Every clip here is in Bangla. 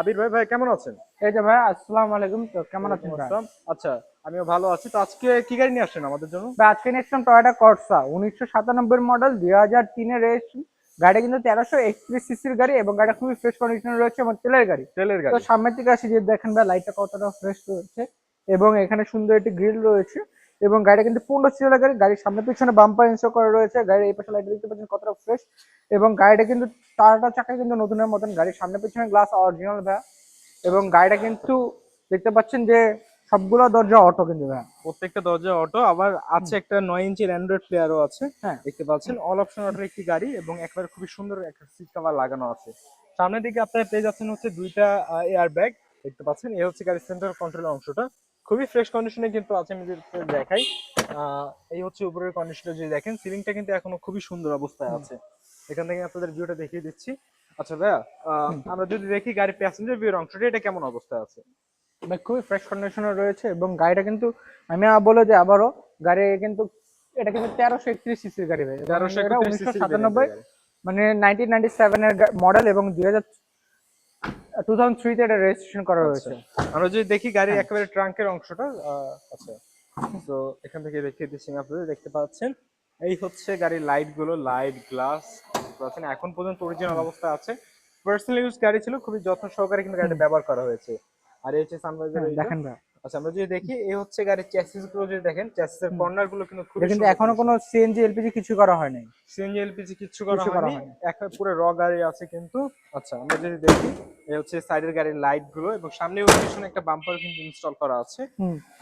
আবির ভাই ভাই কেমন আছেন? এই যে ভাই আসসালামু আলাইকুম। তো কেমন আছেন ভাই? আচ্ছা আমিও ভালো আছি। তো আজকে কি গাড়ি নিয়ে আসছেন আমাদের জন্য? ভাই, আজকে নিয়েছিলাম টয়োটা কর্সা উনিশশো সাতানব্বই মডেল দুই হাজার তিনের রেজিস্ট্রেশন গাড়ি কিন্তু তেরোশো একত্রিশ সিসির গাড়ি এবং গাড়িটা খুবই ফ্রেশ কন্ডিশনে রয়েছে এবং তেলের গাড়ি। তেলের তো গাড়ি সামনের দিকে আসি যে দেখেন ভাই লাইটটা কতটা ফ্রেশ রয়েছে এবং এখানে সুন্দর একটি গ্রিল রয়েছে। এবং গাড়িটা কিন্তু পনেরো সিরিয়ালের গাড়ি গাড়ির সামনে পিছনে বাম্পার ইনস্টল করা রয়েছে গাড়ির এই পাশে লাইট দেখতে পাচ্ছেন কতটা ফ্রেশ এবং গাড়িটা কিন্তু টাটা চাকা কিন্তু নতুনের মতন গাড়ির সামনে পিছনে গ্লাস অরিজিনাল ভাই এবং গাড়িটা কিন্তু দেখতে পাচ্ছেন যে সবগুলো দরজা অটো কিন্তু ভাই প্রত্যেকটা দরজা অটো আবার আছে একটা নয় ইঞ্চির অ্যান্ড্রয়েড প্লেয়ারও আছে হ্যাঁ। দেখতে পাচ্ছেন। অল অপশন অটোর একটি গাড়ি এবং একবার খুবই সুন্দর একটা সিট কভার লাগানো আছে। সামনের দিকে আপনারা পেয়ে যাচ্ছেন হচ্ছে দুইটা এয়ার ব্যাগ দেখতে পাচ্ছেন। এ হচ্ছে গাড়ির সেন্টার কন্ট্রোল অংশটা। খুবই ফ্রেশ কন্ডিশনে কিন্তু আছে আমি যদি দেখাই। এই হচ্ছে উপরের কন্ডিশনটা যদি দেখেন সিলিংটা কিন্তু এখনও খুবই সুন্দর অবস্থায় আছে। এখান থেকে আপনাদের ভিউটা দেখিয়ে দিচ্ছি। আচ্ছা ভাইয়া আমরা যদি দেখি গাড়ির প্যাসেঞ্জার ভিউর অংশটা এটা কেমন অবস্থায় আছে? ভাই খুবই ফ্রেশ কন্ডিশনে রয়েছে এবং গাড়িটা কিন্তু আমি বলে যে আবারও গাড়ি কিন্তু এটা কিন্তু তেরোশো একত্রিশ সিসির গাড়ি ভাই। তেরোশো উনিশশো সাতানব্বই মানে নাইনটিন নাইনটি সেভেনের মডেল এবং দুই হাজার টু তে থ্রিতে এটা রেজিস্ট্রেশন করা হয়েছে। আমরা যদি দেখি গাড়ির একেবারে ট্রাঙ্কের অংশটা আহ, আচ্ছা। তো এখান থেকে দেখিয়ে দিচ্ছি আমি আপনাদের দেখতে পাচ্ছেন? এই হচ্ছে গাড়ির লাইটগুলো লাইট গ্লাস পাচ্ছেন? এখন পর্যন্ত অরিজিনাল অবস্থা আছে। পার্সোনাল ইউজ গাড়ি ছিল খুবই যত্ন সহকারে কিন্তু গাড়িটা ব্যবহার করা হয়েছে। আর এই হচ্ছে সানভাইজার হ্যাঁ, দেখেন ভাই। আচ্ছা আমরা যদি দেখি এই হচ্ছে গাড়ির চ্যাসিসগুলো যদি দেখেন চ্যাসিস এর কর্নারগুলো কিন্তু খুব কিন্তু এখনও কোনো সিএনজি এলপিজি কিছু করা হয়নি সিএনজি এলপিজি কিছু করা হয়নি। একটা পুরো র গাড়ি আছে কিন্তু। আচ্ছা আমরা যদি দেখি এই হচ্ছে সাইডের গাড়ির লাইটগুলো এবং সামনে ও পিছনে একটা বাম্পার কিন্তু ইনস্টল করা আছে।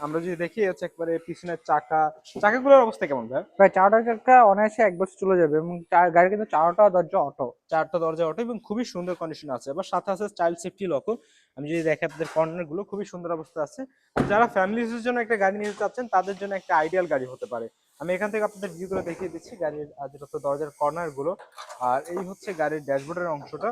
আমরা যদি দেখি এই হচ্ছে একবারে পিছনের চাকা। চাকাগুলোর অবস্থা কেমন ভাই? প্রায় চারটা চাকা অনায়াসে এক বছর চলে যাবে এবং গাড়ি কিন্তু চারটা দরজা অটো চারটা দরজা অটো এবং খুবই সুন্দর কন্ডিশন আছে। আবার সাথে আছে চাইল্ড সেফটি লকও আমি যদি দেখি আপনাদের কর্নারগুলো খুবই সুন্দর অবস্থা আছে। যারা ফ্যামিলির জন্য একটা গাড়ি নিতে চাচ্ছেন তাদের জন্য একটা আইডিয়াল গাড়ি হতে পারে। আমি এখান থেকে আপনাদের ভিউ গুলো দেখিয়ে দিচ্ছি গাড়ির যেটা হচ্ছে দরজার কর্নারগুলো। আর এই হচ্ছে গাড়ির ড্যাশবোর্ডের অংশটা।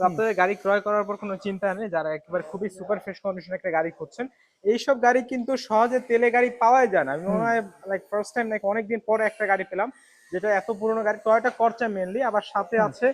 আপনাদের গাড়ি ক্রয় করার পর কোনো চিন্তা নেই যারা একেবারে খুবই সুপার ফ্রেশ কন্ডিশন একটা গাড়ি খুঁজছেন এইসব গাড়ি কিন্তু সহজে তেলে গাড়ি পাওয়াই যায় না। আমি মনে হয় লাইক ফার্স্ট টাইম লাইক অনেকদিন পরে একটা গাড়ি পেলাম যেটা এত পুরনো গাড়ি টয়টা করচা মেনলি আবার সাথে আছে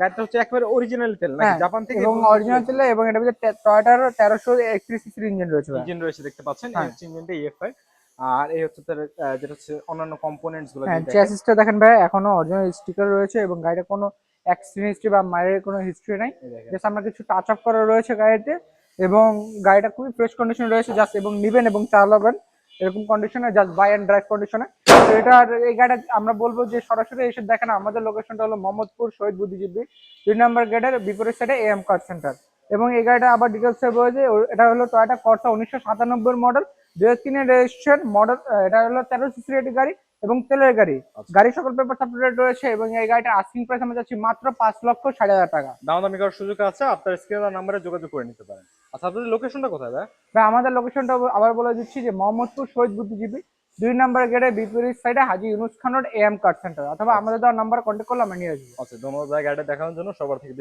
গাড়িটা হচ্ছে একেবারে অরিজিনাল তেল নাকি? হ্যাঁ, জাপান থেকে এবং অরিজিনাল ছিল এবং এটা ভিতরে টয়োটার তেরোশো একত্রিশ সিসির ইঞ্জিন রয়েছে ইঞ্জিন রয়েছে দেখতে পাচ্ছেন? এই হ্যাঁ। ইঞ্জিনটা ইএফআই আর এই হচ্ছে তার যেটা হচ্ছে অন্যান্য কম্পোনেন্টসগুলো হ্যাঁ যদি দেখেন। ভাই এখনও অরিজিনাল স্টিকার রয়েছে এবং গাড়িটা কোনো অ্যাক্সিডেন্ট হিস্ট্রি বা মায়ের কোনো হিস্ট্রি নাই। জাস্ট আমরা কিছু টাচ আপ করা রয়েছে গাড়িতে এবং গাড়িটা খুবই ফ্রেশ কন্ডিশনে রয়েছে জাস্ট এবং নিবেন এবং চালাবেন। এরকম কন্ডিশনে জাস্ট বাই অ্যান্ড ড্রাইভ কন্ডিশনে তো এটা এই গাড়িটা আমরা বলব যে সরাসরি এসে দেখেন আমাদের লোকেশনটা হলো মোহাম্মদপুর শহীদ বুদ্ধিজীবী দুই নম্বর গেটের বিপরীত সাইডে এম কার সেন্টার এবং এই গাড়িটা আবার ডিটেলসে বলেছে এটা হলো টয়োটা কর্সা উনিশশো সাতানব্বই মডেল দুই হাজার রেজিস্ট্রেশন মডেল এটা হলো তেরো সিসির একটি গাড়ি এবং তেলের গাড়ি। আচ্ছা। গাড়ির সকল পেপার সাপোর্টেড রয়েছে এবং এই গাড়িটা আস্কিং প্রাইস আমরা যাচ্ছি মাত্র পাঁচ লক্ষ ষাট হাজার টাকা। দামাদামি করার সুযোগ আছে আপনার স্ক্রিনের নাম্বারে যোগাযোগ করে নিতে পারেন। আচ্ছা আপনাদের লোকেশনটা কোথায় ভাই? আমাদের লোকেশনটা আবার বলে দিচ্ছি যে মোহাম্মদপুর শহীদ বুদ্ধিজীবী দুই নম্বর গেটে বিপরীত সাইডে Haji Yunus Khan road M card centre অথবা আমাদের দেওয়া নাম্বার কন্ট্যাক্ট করলে আমরা নিয়ে আসব। আচ্ছা ধন্যবাদ ভাই গাড়িটা দেখানোর জন্য। সবার থেকে